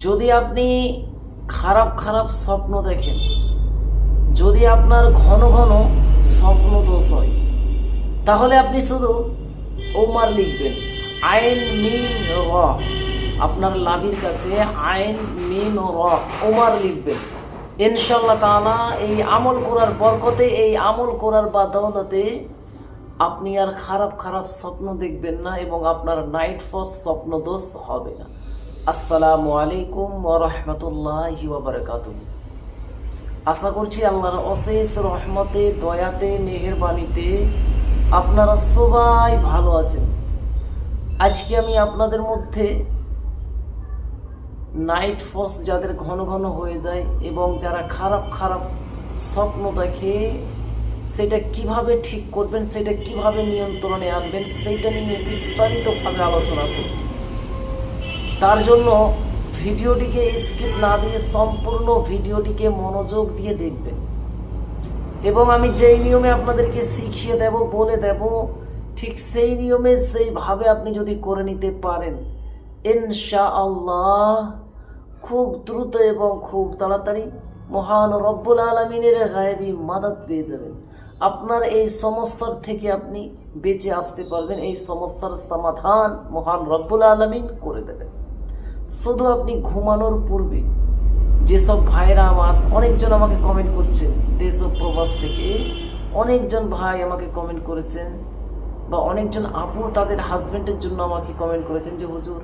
যদি আপনি খারাপ খারাপ স্বপ্ন দেখেন, যদি আপনার ঘন ঘন স্বপ্ন দোষ হয়, তাহলে আপনি শুধু ওমার লিখবেন, আইন মিম র। আপনার লাভির কাছে আইন মিম র, ওমার লিখবেন। ইনশাল্লাহ তাআলা এই আমল করার বরকতে, এই আমল করার বাদতে আপনি আর খারাপ খারাপ স্বপ্ন দেখবেন না এবং আপনার নাইট ফস স্বপ্ন দোষ হবে না। আসসালামু আলাইকুম ওয়া রাহমাতুল্লাহি ওয়া বারাকাতুহু। আশা করছি আল্লাহর অশেষ রহমতে, দয়াতে, মেহেরবানিতে আপনারা সবাই ভালো আছেন। আজকে আমি আপনাদের মধ্যে নাইট ফস যাদের ঘন ঘন হয়ে যায় এবং যারা খারাপ খারাপ স্বপ্ন দেখে, সেটা কীভাবে ঠিক করবেন, সেটা কীভাবে নিয়ন্ত্রণে আনবেন সেইটা নিয়ে বিস্তারিতভাবে আলোচনা করব। তার জন্য ভিডিওটিকে স্কিপ না দিয়ে সম্পূর্ণ ভিডিওটিকে মনোযোগ দিয়ে দেখবেন। এবং আমি যেই নিয়মে আপনাদেরকে শিখিয়ে দেব, বলে দেব, ঠিক সেই নিয়মে সেইভাবে আপনি যদি করে নিতে পারেন ইনশা আল্লাহ খুব দ্রুত এবং খুব তাড়াতাড়ি মহান রব্বুল আলমিনের গায়েবী মাদাত পেয়ে যাবেন। আপনার এই সমস্যার থেকে আপনি বেঁচে আসতে পারবেন, এই সমস্যার সমাধান মহান রব্বুল আলমিন করে দেবেন। শুধু আপনি ঘুমানোর পূর্বে যেসব ভাইরা আমার, অনেকজন আমাকে কমেন্ট করছেন দেশ ও প্রবাস থেকে। অনেকজন ভাই আমাকে কমেন্ট করেছেন বা অনেকজন আপু তাদের হাজবেন্ডের জন্য আমাকে কমেন্ট করেছেন যে, হুজুর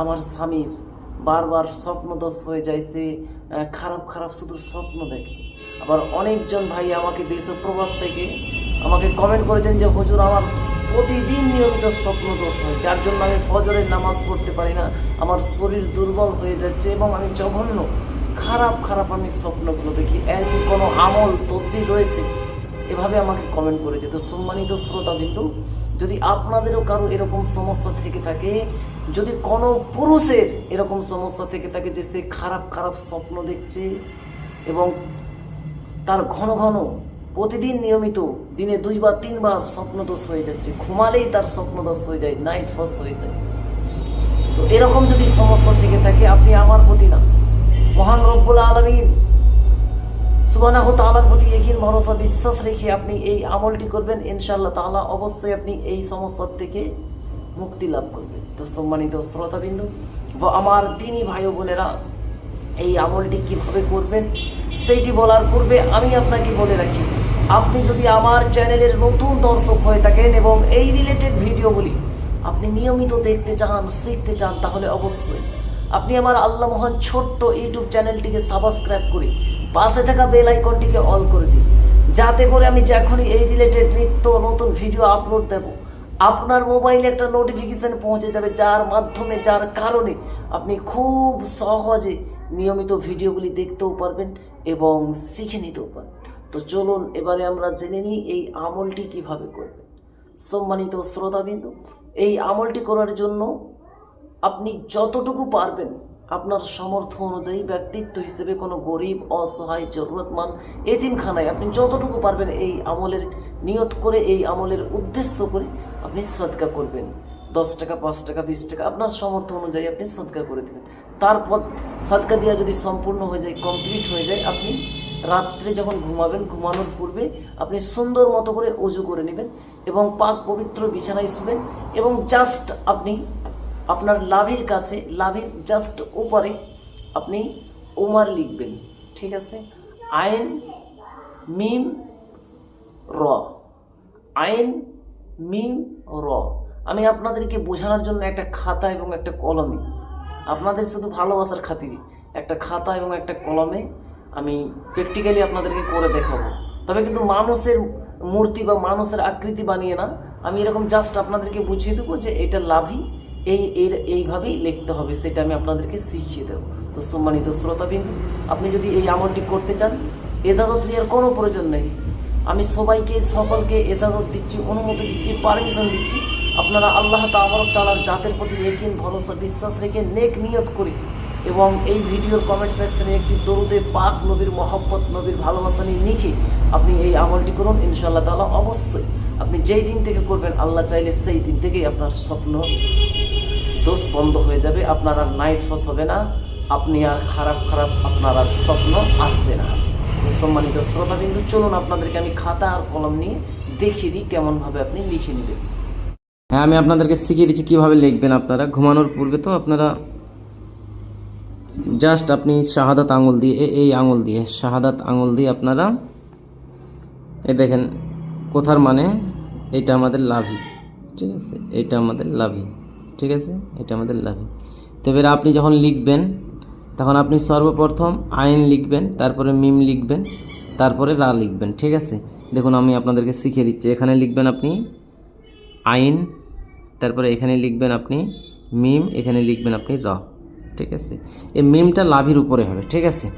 আমার স্বামীর বারবার স্বপ্নদোষ হয়ে সে খারাপ খারাপ শুধু স্বপ্ন দেখে। আবার অনেকজন ভাই আমাকে দেশ ও প্রবাস থেকে আমাকে কমেন্ট করেছেন যে, হুজুর, আমার প্রতিদিন নিয়মিত স্বপ্ন দোষ হয়। যার জন্য আমি ফজরের নামাজ পড়তে পারি না। আমার শরীর দুর্বল হয়ে যাচ্ছে এবং আমি জঘন্য, খারাপ খারাপ আমি স্বপ্নগুলো দেখি। এর কোনো আমল, তদ্বির রয়েছে? এভাবে আমাকে কমেন্ট করেছে। তো সম্মানিত শ্রোতা কিন্তু যদি আপনাদেরও কারও এরকম সমস্যা থেকে থাকে, যদি কোনো পুরুষের এরকম সমস্যা থেকে থাকে যে সে খারাপ খারাপ স্বপ্ন দেখছে এবং তার ঘন ঘন প্রতিদিন নিয়মিত দিনে দুইবার, তিনবার স্বপ্নদোষ হয়ে যাচ্ছে। ঘুমালেই তার স্বপ্নদোষ হয়ে যায় নাইট ফস হয়ে যায়। তো এরকম যদি সমস্যা থেকে থাকে, আপনি আমার প্রতি না, মহান রব্বুল আলমিন সুবানাহ তালার প্রতি একিন ভরসা, বিশ্বাস রেখে আপনি এই আমলটি করবেন। ইনশাল্লাহ তাআলা অবশ্যই আপনি এই সমস্যার থেকে মুক্তি লাভ করবেন। তো সম্মানিত শ্রোতাবিন্দু বা আমার দিনই ভাই বোনেরা, এই আমলটি কীভাবে করবেন, সেইটি বলার পূর্বে আমি আপনাকে বলে রাখি আপনি যদি আমার চ্যানেলের নতুন দর্শক হয়ে থাকেন এবং এই রিলেটেড ভিডিওগুলি আপনি নিয়মিত দেখতে চান, শিখতে চান, তাহলে অবশ্যই আপনি আমার আল্লাহ মহান ছোট্ট ইউটিউব চ্যানেলটিকে সাবস্ক্রাইব করে পাশে থাকা বেল আইকনটিকে অল করে দিন। যাতে করে আমি যখনই এই রিলেটেড নিত্য নতুন ভিডিও আপলোড দেব, আপনার মোবাইলে একটা নোটিফিকেশান পৌঁছে যাবে, যার মাধ্যমে, যার কারণে আপনি খুব সহজে নিয়মিত ভিডিওগুলি দেখতেও পারবেন এবং শিখে নিতেও পারবেন। তো চলুন এবারে আমরা জেনে নিই এই আমলটি কীভাবে করবেন। সম্মানিত শ্রোতাবিন্দু, এই আমলটি করার জন্য আপনি যতটুকু পারবেন আপনার সামর্থ্য অনুযায়ী ব্যক্তিত্ব হিসেবে কোনো গরিব, অসহায় জরুরতমান এতিমখানায় আপনি যতটুকু পারবেন এই আমলের নিয়ত করে, এই আমলের উদ্দেশ্য করে আপনি সদকা করবেন। দশ টাকা, পাঁচ টাকা, বিশ টাকা, আপনার সামর্থ্য অনুযায়ী আপনি সদকা করে দেবেন। তারপর সদকা দেওয়া যদি সম্পূর্ণ হয়ে যায়, কমপ্লিট হয়ে যায়, আপনি রাত্রে যখন ঘুমাবেন, ঘুমানোর পূর্বে আপনি সুন্দর মতো করে অজু করে নেবেন এবং পাক পবিত্র বিছানায় শুবেন এবং জাস্ট আপনি আপনার লাভের কাছে, লাভের জাস্ট উপরে আপনি ওমার লিখবেন। ঠিক আছে? আইন, মিম, র। আইন, মিম, র। আমি আপনাদেরকে বোঝানোর জন্য একটা খাতা এবং একটা কলমে, আপনাদের শুধু ভালোবাসার খাতিরে, একটা খাতা এবং একটা কলমে আমি প্র্যাকটিক্যালি আপনাদেরকে করে দেখাবো। তবে কিন্তু মানুষের মূর্তি বা মানুষের আকৃতি বানিয়ে না, আমি এরকম জাস্ট আপনাদেরকে বুঝিয়ে দেবো যে এটা লাভই, এই, এর, এইভাবেই লিখতে হবে, সেটা আমি আপনাদেরকে শিখিয়ে দেবো। তো সম্মানিত শ্রোতাবিন্দু, আপনি যদি এই আমলটি করতে চান, এজাজত নেওয়ার কোনো প্রয়োজন নেই। আমি সবাইকে, সকলকে এজাজত দিচ্ছি, অনুমতি দিচ্ছি পারমিশন দিচ্ছি। আপনারা আল্লাহ তাবরক তালার জাতের প্রতি একিন ভরসা, বিশ্বাস রেখে নেক নিয়ত করে। এবং এই ভিডিওর কমেন্ট সেকশনে একটি দরুদে পাক নবীর মহব্বত, নবীর ভালোবাসা নিয়ে লিখে আপনি এই আমলটি করুন, ইনশাআল্লাহ তাআলা অবশ্যই আপনি যেই দিন থেকে করবেন, আল্লাহ চাইলে সেই দিন থেকেই আপনার স্বপ্ন দোষ বন্ধ হয়ে যাবে, আপনার আর নাইট ফস হবে না, আপনি আর খারাপ খারাপ আপনার আর স্বপ্ন আসবে না। সম্মানিত শ্রোতা কিন্তু চলুন আপনাদেরকে আমি খাতা আর কলম নিয়ে দেখিয়ে দিই কেমনভাবে আপনি লিখে নেবেন। হ্যাঁ আমি আপনাদেরকে শিখিয়ে দিচ্ছি কীভাবে লিখবেন আপনারা। ঘুমানোর পূর্বে তো আপনারা জাস্ট আপনি শাহাদাত আঙুল দিয়ে এই আঙুল দিয়ে, শাহাদাত আঙুল দিয়ে আপনারা, এই দেখেন, কোথার মানে? এটা আমাদের লাভি ঠিক আছে? এটা আমাদের লাভি ঠিক আছে? এটা আমাদের লাভি তো এবারে আপনি যখন লিখবেন, তখন আপনি সর্বপ্রথম আইন লিখবেন, তারপরে মিম লিখবেন, তারপরে লা লিখবেন, ঠিক আছে? দেখুন, আমি আপনাদেরকে শিখিয়ে দিচ্ছি। এখানে লিখবেন আপনি আইন, তারপরে এখানে লিখবেন আপনি মিম, এখানে লিখবেন আপনি র। ঠিক আছে? এই মিমটা লাভির উপরে হবে, ঠিক আছে?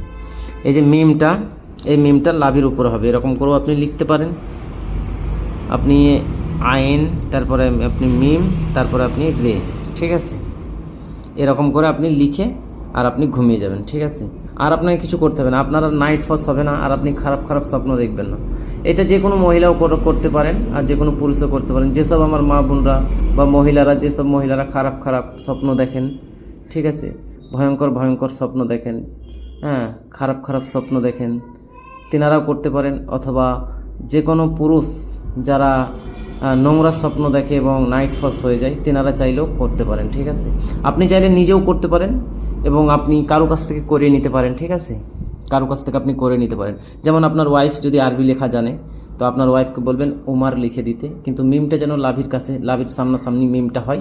এই যে মিমটা, এই মিমটা লাভির উপরে হবে, এরকম করেও আপনি লিখতে পারেন। আপনি আইন, তারপরে আপনি মিম, তারপরে আপনি রে, ঠিক আছে? এরকম করে আপনি লিখে আর আপনি ঘুমিয়ে যাবেন, ঠিক আছে? আর আপনাকে কিছু করতে হবে না, আপনার নাইট ফস হবে না, আর আপনি খারাপ খারাপ স্বপ্ন দেখবেন না। এটা যে কোনো মহিলাও কর- করতে পারেন, আর যে কোনো পুরুষও করতে পারেন। যেসব আমার মা বোনরা বা মহিলারা, যেসব মহিলারা খারাপ খারাপ স্বপ্ন দেখেন ঠিক আছে? ভয়ঙ্কর ভয়ঙ্কর স্বপ্ন দেখেন। হ্যাঁ খারাপ খারাপ স্বপ্ন দেখেন। তেনারাও করতে পারেন অথবা যে কোনো পুরুষ যারা নোংরা স্বপ্ন দেখে এবং নাইট ফস হয়ে যায়, তেনারা চাইলেও করতে পারেন, ঠিক আছে? আপনি চাইলে নিজেও করতে পারেন এবং আপনি কারও কাছ থেকে করিয়ে নিতে পারেন, ঠিক আছে? কারও কাছ থেকে আপনি করে নিতে পারেন। যেমন আপনার ওয়াইফ যদি আরবি লেখা জানে, তো আপনার ওয়াইফকে বলবেন, উমার লিখে দিতে। কিন্তু মিমটা যেন লাভির কাছে, লাভির সামনাসামনি মিমটা হয়,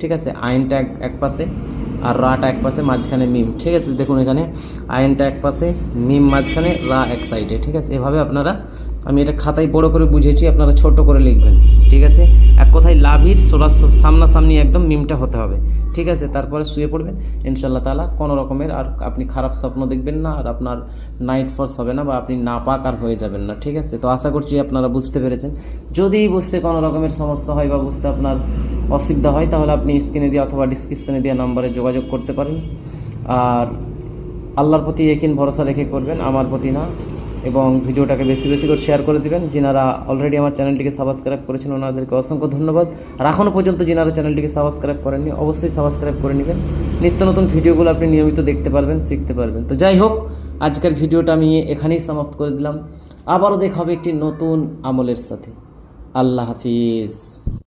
ঠিক আছে? আইনটা এক পাশে। আর রাটা এক পাশে, মাঝখানে মিম। ঠিক আছে? দেখুন এখানে আয়নটা এক পাশে, মিম মাঝখানে, রা এক সাইডে ঠিক আছে? এভাবে আপনারা আমি এটা খাতায় বড় করে বুঝেছি, আপনারা ছোট করে লিখবেন, ঠিক আছে? এক কথায় লাভির সোলা সামনাসামনি একদম মিমটা হতে হবে, ঠিক আছে? তারপরে শুয়ে পড়বেন ইনশাল্লাহ তালা কোনো রকমের আর আপনি খারাপ স্বপ্ন দেখবেন না, আর আপনার নাইট ফর্স হবে না বা আপনি নাপাক আর হয়ে যাবেন না, ঠিক আছে? তো আশা করছি আপনারা বুঝতে পেরেছেন। যদি বুঝতে কোনো রকমের সমস্যা হয় বা বুঝতে আপনার অসুবিধা হয়, তাহলে আপনি স্ক্রিনে দিয়ে অথবা ডিসক্রিপশনে দেওয়া নম্বরে যোগাযোগ করতে পারেন। আর আল্লাহর প্রতি একিন ভরসা রেখে করবেন, আমার প্রতি না। এবং ভিডিওটাকে বেশি বেশি করে শেয়ার করে দিবেন। যিনারা অলরেডি আমার চ্যানেলটিকে সাবস্ক্রাইব করেছেন, ওনাদেরকে অসংখ্য ধন্যবাদ। আর এখনও পর্যন্ত যিনারা চ্যানেলটিকে সাবস্ক্রাইব করেননি, অবশ্যই সাবস্ক্রাইব করে নেবেন। নিত্য নতুন ভিডিওগুলো আপনি নিয়মিত দেখতে পারবেন, শিখতে পারবেন। তো যাই হোক, আজকের ভিডিওটা আমি এখানেই সমাপ্ত করে দিলাম। আবারও দেখা হবে একটি নতুন আমলের সাথে। আল্লাহ হাফিজ।